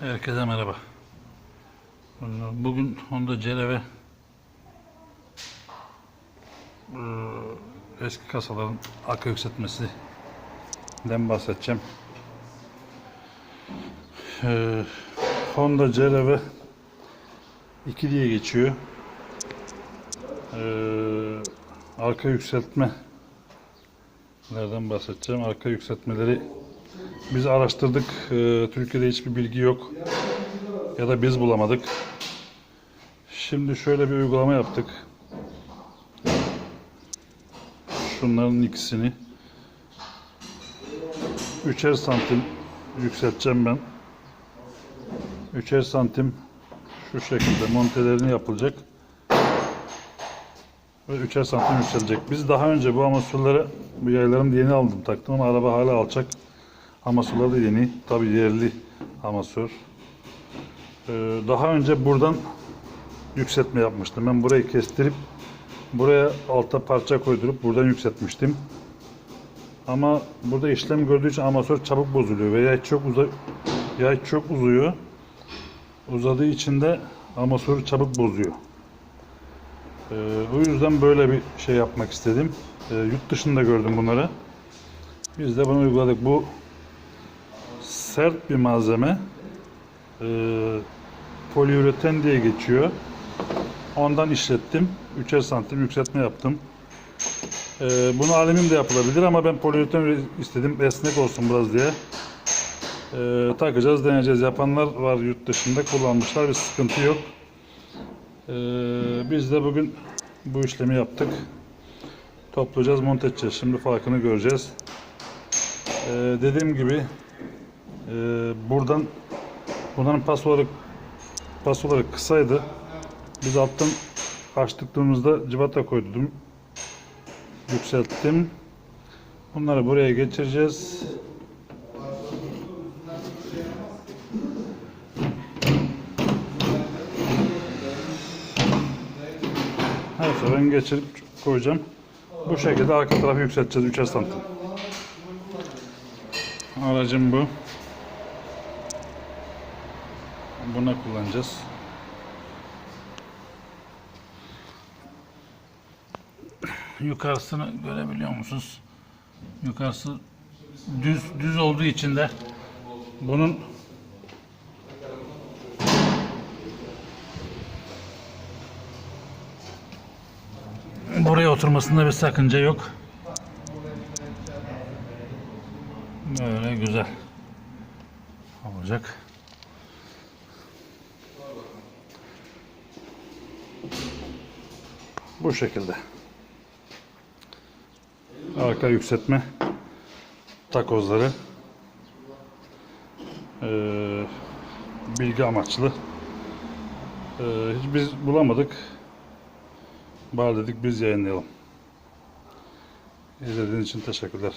Herkese merhaba. Bugün Honda Cereve eee, eski kasaların akü yükseltmesinden bahsedeceğim. Eee, Honda Cereve 2 diye geçiyor. Eee, arka yükseltme nereden bahsedeceğim? Arka yükseltmeleri biz araştırdık. Eee, Türkiye'de hiçbir bilgi yok. Ya da biz bulamadık. Şimdi şöyle bir uygulama yaptık. Şunların ikisini üçer santim yükselteceğim ben. Üçer santim şu şekilde montelerini yapılacak. Ve üçer santim yükselecek. Biz daha önce bu amasurları bu yaylarını yeni aldım taktım ama araba hala alçak. Amasurlar da yeni. Tabi yerli amasör. Ee, daha önce buradan yükseltme yapmıştım. Ben burayı kestirip buraya alta parça koydurup buradan yükseltmiştim. Ama burada işlem gördüğü için amasör çabuk bozuluyor ve yay çok uza yay çok uzuyor. Uzadığı için de amasörü çabuk bozuyor. Ee, o yüzden böyle bir şey yapmak istedim. Ee, yurt dışında gördüm bunları. Biz de bunu uyguladık. Bu sert bir malzeme. Ee, poliüreten diye geçiyor. Ondan işlettim. 3'er santim yükseltme yaptım. Ee, bunu alüminyum de yapılabilir ama ben poliüreten istedim. Esnek olsun biraz diye. Ee, takacağız, deneyeceğiz. Yapanlar var yurt dışında kullanmışlar. Bir sıkıntı yok. Ee, biz de bugün bu işlemi yaptık. Toplayacağız, monte edeceğiz. Şimdi farkını göreceğiz. Ee, dediğim gibi e, buradan bunların pasoları pasoları kısaydı. Biz alttan açtıktığımızda civata koydum. Yükselttim. Bunları buraya geçireceğiz. Her sefer geçirip koyacağım. Bu şekilde arka tarafı yükselteceğiz 3'er santim. Aracım bu. Buna kullanacağız. Yukarısını görebiliyor musunuz? Yukarısı düz düz olduğu için de bunun buraya oturmasında bir sakınca yok. Böyle güzel olacak. Bu şekilde. Arka yükseltme takozları ee, bilgi amaçlı. Ee, hiç biz bulamadık. Bari dedik biz yayınlayalım. İzlediğiniz için teşekkürler.